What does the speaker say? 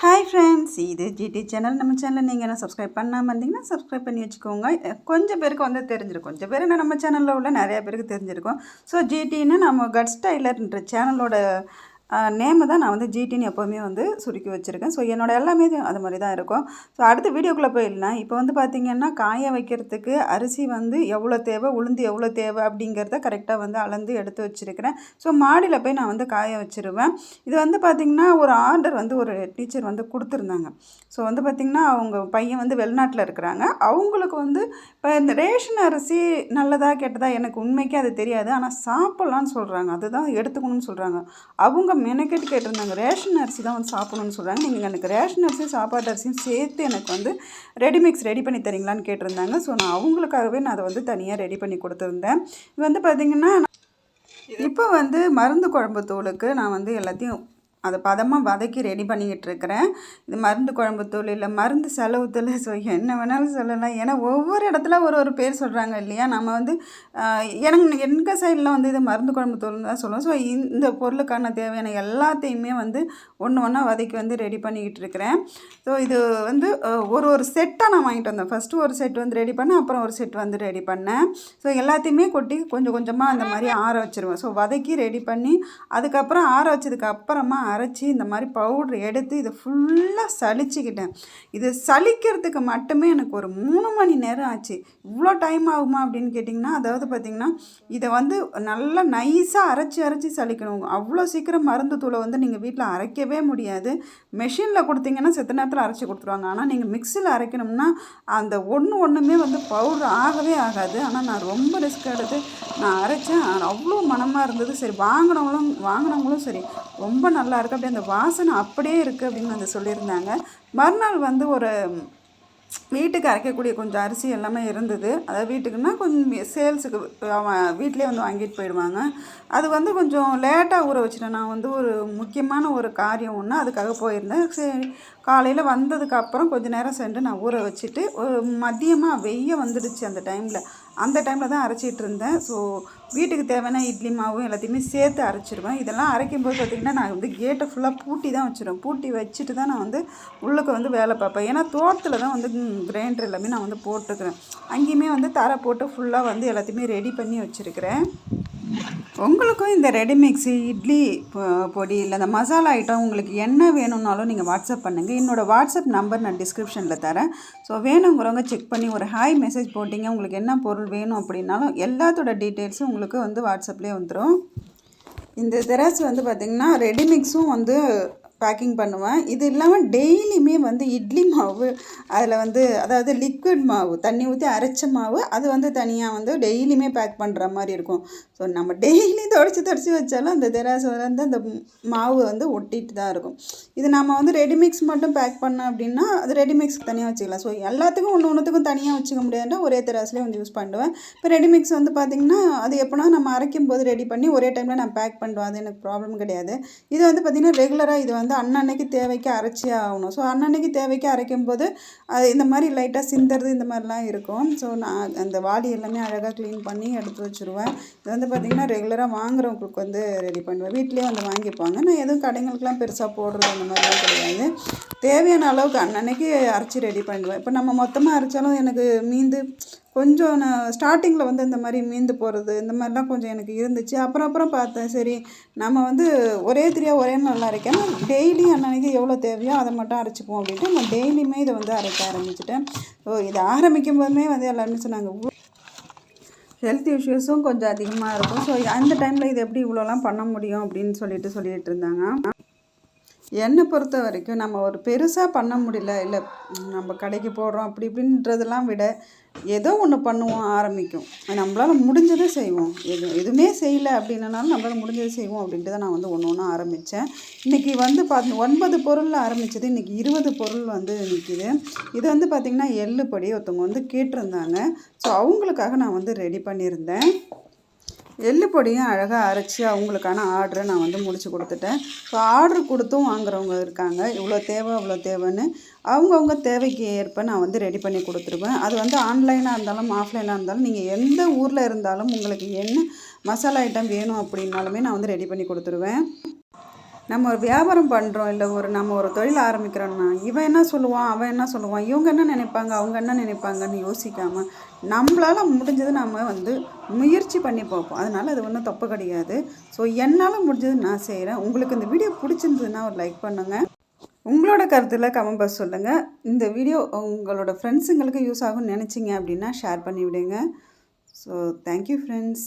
Hi friends இது GT channel நம்ம சேனலில் நீங்கள் என்ன சப்ஸ்கிரைப் பண்ணாமல் இருந்தீங்கன்னா சப்ஸ்கிரைப் பண்ணி வச்சுக்கோங்க. கொஞ்சம் பேருக்கு வந்து தெரிஞ்சிருக்கும். கொஞ்சம் பேர் என்ன நம்ம சேனலில் உள்ள நிறையா பேருக்கு தெரிஞ்சிருக்கும். ஸோ ஜிடின்னு நம்ம கட் ஸ்டைலர்ன்ற சேனலோட நேமை தான் நான் வந்து ஜிடின்னு எப்போவுமே வந்து சுருக்கி வச்சுருக்கேன். ஸோ என்னோட எல்லாமே அது மாதிரி தான் இருக்கும். ஸோ அடுத்த வீடியோக்குள்ளே போயிடலாம். இப்போ வந்து பார்த்திங்கன்னா காய வைக்கிறதுக்கு அரிசி வந்து எவ்வளோ தேவை உளுந்து எவ்வளோ தேவை அப்படிங்கிறத கரெக்டாக வந்து அளந்து எடுத்து வச்சுருக்கிறேன். ஸோ மாடியில் போய் நான் வந்து காய வச்சுருவேன். இது வந்து பார்த்திங்கன்னா ஒரு ஆர்டர் வந்து ஒரு டீச்சர் வந்து கொடுத்துருந்தாங்க. ஸோ வந்து பார்த்திங்கன்னா அவங்க பையன் வந்து வெளிநாட்டில் இருக்கிறாங்க. அவங்களுக்கு வந்து இப்போ இந்த ரேஷன் அரிசி நல்லதா கெட்டதா எனக்கு உண்மைக்கே அது தெரியாது. ஆனால் சாப்பிட்லான்னு சொல்கிறாங்க அதுதான் எடுத்துக்கணும்னு சொல்கிறாங்க அவங்க மெனக்கெட்டு கேட்டிருந்தாங்க. ரேஷன் அரிசி தான் வந்து சாப்பிடணும்னு சொல்கிறாங்க நீங்கள் எனக்கு ரேஷன் அரிசி சாப்பாட்டு அரிசியும் சேர்த்து எனக்கு வந்து ரெடிமிக்ஸ் ரெடி பண்ணி தரீங்களான்னு கேட்டிருந்தாங்க. ஸோ நான் அவங்களுக்காகவே நான் அதை வந்து தனியாக ரெடி பண்ணி கொடுத்துருந்தேன். இது வந்து பார்த்திங்கன்னா இப்போ வந்து மருந்து குழம்பு தூளுக்கு நான் வந்து எல்லாத்தையும் அதை பதமாக வதக்கி ரெடி பண்ணிக்கிட்டு இருக்கிறேன் இது மருந்து குழம்பு தூள் இல்லை மருந்து செலவு தூள். ஸோ என்ன வேணாலும் சொல்லலாம். ஏன்னா ஒவ்வொரு இடத்துல ஒரு ஒரு பேர் சொல்கிறாங்க இல்லையா? நம்ம வந்து எனக்கு எங்கள் சைடில் வந்து இது மருந்து குழம்பு தூள்னு தான் சொல்லுவோம். ஸோ இந்த பொருளுக்கான தேவையான எல்லாத்தையுமே வந்து ஒன்று ஒன்றா வதக்கி வந்து ரெடி பண்ணிக்கிட்டு இருக்கிறேன் ஸோ இது வந்து ஒரு ஒரு செட்டாக நான் வாங்கிட்டு வந்தேன். ஃபஸ்ட்டு ஒரு செட் வந்து ரெடி பண்ணேன். அப்புறம் ஒரு செட் வந்து ரெடி பண்ணேன். ஸோ எல்லாத்தையுமே கொட்டி கொஞ்சம் கொஞ்சமாக அந்த மாதிரி ஆற வச்சுருவேன். ஸோ வதக்கி ரெடி பண்ணி அதுக்கப்புறம் ஆற வச்சதுக்கு அப்புறமா அரைச்சி இந்த மாதிரி பவுட்ரு எடுத்து இதை ஃபுல்லாக சலிச்சுக்கிட்டேன் இது சலிக்கிறதுக்கு மட்டுமே எனக்கு ஒரு மூணு மணி நேரம் ஆச்சு. இவ்வளோ டைம் ஆகுமா அப்படின்னு கேட்டிங்கன்னா அதாவது பார்த்திங்கன்னா இதை வந்து நல்லா நைஸாக அரைச்சி அரைச்சி சலிக்கணும் அவ்வளோ சீக்கிரம் மருந்து தூளை வந்து நீங்கள் வீட்டில் அரைக்கவே முடியாது. மெஷினில் கொடுத்தீங்கன்னா செத்த நேரத்தில் அரைச்சி கொடுத்துருவாங்க. ஆனால் நீங்கள் மிக்சியில் அரைக்கணும்னா அந்த ஒன்று ஒன்றுமே வந்து பவுடர் ஆகவே ஆகாது. ஆனால் நான் ரொம்ப ரிஸ்க் எடுத்து நான் அரைச்சேன். அவ்வளோ மனமாக இருந்தது. சரி வாங்கினவங்களும் வாங்கினவங்களும் சரி ரொம்ப நல்லா இருக்குது அப்படியே அந்த வாசனை அப்படியே இருக்குது அப்படின்னு வந்து சொல்லியிருந்தாங்க. மறுநாள் வந்து ஒரு வீட்டுக்கு அரைக்கக்கூடிய கொஞ்சம் அரிசி எல்லாமே இருந்தது. அதாவது வீட்டுக்குன்னா கொஞ்சம் சேல்ஸுக்கு அவன் வீட்டிலே வந்து வாங்கிட்டு போயிடுவாங்க. அது வந்து கொஞ்சம் லேட்டாக ஊற வச்சுட்டேன். நான் வந்து ஒரு முக்கியமான ஒரு காரியம் ஒன்று அதுக்காக போயிருந்தேன். சரி காலையில் வந்ததுக்கப்புறம் கொஞ்சம் நேரம் சென்று நான் ஊற வச்சுட்டு ஒரு மதியமாக வெய்ய வந்துடுச்சு அந்த டைமில். அந்த டைமில் தான் அரைச்சிட்டு இருந்தேன். ஸோ வீட்டுக்கு தேவையான இட்லி மாவும் எல்லாத்தையுமே சேர்த்து அரைச்சிருவேன். இதெல்லாம் அரைக்கும்போது பார்த்திங்கன்னா நான் வந்து கேட்டை ஃபுல்லாக பூட்டி தான் வச்சுருவேன். பூட்டி வச்சுட்டு தான் நான் வந்து உள்ளுக்கு வந்து வேலை பார்ப்பேன். ஏன்னா தோட்டத்தில் தான் வந்து கிரைண்டர் எல்லாமே நான் வந்து போட்டுக்கிறேன். அங்கேயுமே வந்து தரை போட்டு ஃபுல்லாக வந்து எல்லாத்தையுமே ரெடி பண்ணி வச்சுருக்கிறேன். உங்களுக்கும் இந்த ரெடி மிக்ஸி இட்லி பொடி இல்லை இந்த மசாலா ஐட்டம் உங்களுக்கு என்ன வேணும்னாலும் நீங்கள் வாட்ஸ்அப் பண்ணுங்கள் என்னோடய வாட்ஸ்அப் நம்பர் நான் டிஸ்கிரிப்ஷனில் தரேன். ஸோ வேணுங்கிறவங்க செக் பண்ணி ஒரு ஹாய் மெசேஜ் போட்டிங்க. உங்களுக்கு என்ன பொருள் வேணும் அப்படின்னாலும் எல்லாத்தோட டீட்டெயில்ஸும் உங்களுக்கு வந்து வாட்ஸ்அப்லேயே வந்துடும் இந்த தெராஸ் வந்து பார்த்திங்கன்னா ரெடிமிக்ஸும் வந்து பேக்கிங் பண்ணுவேன். இது இல்லாமல் டெய்லியுமே வந்து இட்லி மாவு அதில் வந்து அதாவது லிக்விட் மாவு தண்ணி ஊற்றி அரைச்ச மாவு அது வந்து தனியாக வந்து டெய்லியுமே பேக் பண்ணுற மாதிரி இருக்கும். ஸோ நம்ம டெய்லி தொடச்சி தொடச்சி வச்சாலும் அந்த தெராஸ் வந்து அந்த மாவு வந்து ஒட்டிட்டு தான் இருக்கும். இது நம்ம வந்து ரெடிமிக்ஸ் மட்டும் பேக் பண்ணோம் அப்படின்னா அது ரெடிமிக்ஸ்க்கு தனியாக வச்சுக்கலாம். ஸோ எல்லாத்துக்கும் ஒன்று ஒன்றுத்துக்கும் தனியாக வச்சுக்க முடியாதுன்னா ஒரே தெராஸ்லேயே வந்து யூஸ் பண்ணுவேன். இப்போ ரெடிமிக்ஸ் வந்து பார்த்திங்கன்னா அது எப்போனா நம்ம அரைக்கும் போது ரெடி பண்ணி ஒரே டைமில் நான் பேக் பண்ணுவேன். அது எனக்கு ப்ராப்ளம் கிடையாது. இது வந்து பார்த்திங்கன்னா ரெகுலராக இது வந்து வந்து அன்னன்னைக்கு தேவைக்கு அரைச்சி ஆகணும். ஸோ அன்னன்னைக்கு தேவைக்கு அரைக்கும் போது அது இந்த மாதிரி லைட்டாக சிந்தறது இந்த மாதிரிலாம் இருக்கும். ஸோ நான் அந்த வாடி எல்லாமே அழகாக க்ளீன் பண்ணி எடுத்து வச்சுருவேன். இது வந்து பார்த்திங்கன்னா ரெகுலராக வாங்குறவங்களுக்கு வந்து ரெடி பண்ணுவேன். வீட்லேயே வந்து வாங்கிப்பாங்க. நான் எதுவும் கடைங்களுக்கெலாம் பெருசாக போடுறது அந்த மாதிரிலாம் கிடையாது. தேவையான அளவுக்கு அன்னன்னைக்கு அரைச்சி ரெடி பண்ணுவேன் இப்போ நம்ம மொத்தமாக அரைச்சாலும் எனக்கு மீந்து கொஞ்சம் நான் ஸ்டார்டிங்கில் வந்து இந்த மாதிரி மீந்து போகிறது இந்த மாதிரிலாம் கொஞ்சம் எனக்கு இருந்துச்சு. அப்புறம் அப்புறம் பார்த்தேன் சரி நம்ம வந்து ஒரே திரியாக ஒரே நல்லா அரைக்காமல் டெய்லி அன்னன்னைக்கு எவ்வளோ தேவையோ அதை மட்டும் அரைச்சிப்போம் அப்படின்ட்டு நான் டெய்லியுமே இதை வந்து அரைக்க ஆரம்பிச்சிட்டேன். ஸோ இதை ஆரம்பிக்கும் போதுமே வந்து எல்லாருமே சொன்னாங்க ஹெல்த் இஷ்யூஸும் கொஞ்சம் அதிகமாக இருக்கும். ஸோ அந்த டைமில் இது எப்படி இவ்வளோலாம் பண்ண முடியும் அப்படின்னு சொல்லிட்டு சொல்லிகிட்டு இருந்தாங்க. என்னை பொறுத்த வரைக்கும் நம்ம ஒரு பெருசாக பண்ண முடியல இல்லை நம்ம கடைக்கு போடுறோம் அப்படி இப்படின்றதெல்லாம் விட ஏதோ ஒன்று பண்ணுவோம் ஆரம்பிக்கும். நம்மளால் முடிஞ்சதை செய்வோம். எது எதுவுமே செய்யலை அப்படின்னாலும் நம்மளால் முடிஞ்சதை செய்வோம் அப்படின்ட்டு தான் நான் வந்து ஒன்று ஒன்று ஆரம்பித்தேன் இன்றைக்கி வந்து பார்த்து ஒன்பது பொருளில் ஆரம்பித்தது இன்றைக்கி இருபது பொருள் வந்து நிற்கிது இது வந்து பார்த்திங்கன்னா எள்ளு ஒருத்தவங்க வந்து கேட்டிருந்தாங்க. ஸோ அவங்களுக்காக நான் வந்து ரெடி பண்ணியிருந்தேன். எள்ளு பொடியும் அழகாக அரைச்சி அவங்களுக்கான ஆர்டரை நான் வந்து முடிச்சு கொடுத்துட்டேன். ஸோ ஆர்டர் கொடுத்தும் வாங்குறவங்க இருக்காங்க. இவ்வளோ தேவை அவ்வளோ தேவைன்னு அவங்கவுங்க தேவைக்கு ஏற்ப நான் வந்து ரெடி பண்ணி கொடுத்துருவேன். அது வந்து ஆன்லைனாக இருந்தாலும் ஆஃப்லைனாக இருந்தாலும் நீங்கள் எந்த ஊரில் இருந்தாலும் உங்களுக்கு என்ன மசாலா ஐட்டம் வேணும் அப்படின்னாலுமே நான் வந்து ரெடி பண்ணி கொடுத்துருவேன். நம்ம ஒரு வியாபாரம் பண்ணுறோம் இல்லை ஒரு நம்ம ஒரு தொழில் ஆரம்பிக்கிறோம்னா இவன் என்ன சொல்லுவான் அவன் என்ன சொல்லுவான் இவங்க என்ன நினைப்பாங்க அவங்க என்ன நினைப்பாங்கன்னு யோசிக்காமல் நம்மளால் முடிஞ்சது நம்ம வந்து முயற்சி பண்ணி பார்ப்போம். அதனால் அது ஒன்றும் தப்பு கிடையாது. ஸோ என்னால் முடிஞ்சது நான் செய்கிறேன் உங்களுக்கு இந்த வீடியோ பிடிச்சிருந்ததுன்னா ஒரு லைக் பண்ணுங்கள் உங்களோட கருத்தில் கமெண்ட் பாக்ஸ் சொல்லுங்கள் இந்த வீடியோ உங்களோட ஃப்ரெண்ட்ஸுங்களுக்கு யூஸ் ஆகும்னு நினச்சிங்க அப்படின்னா ஷேர் பண்ணி விடுங்க. So thank you friends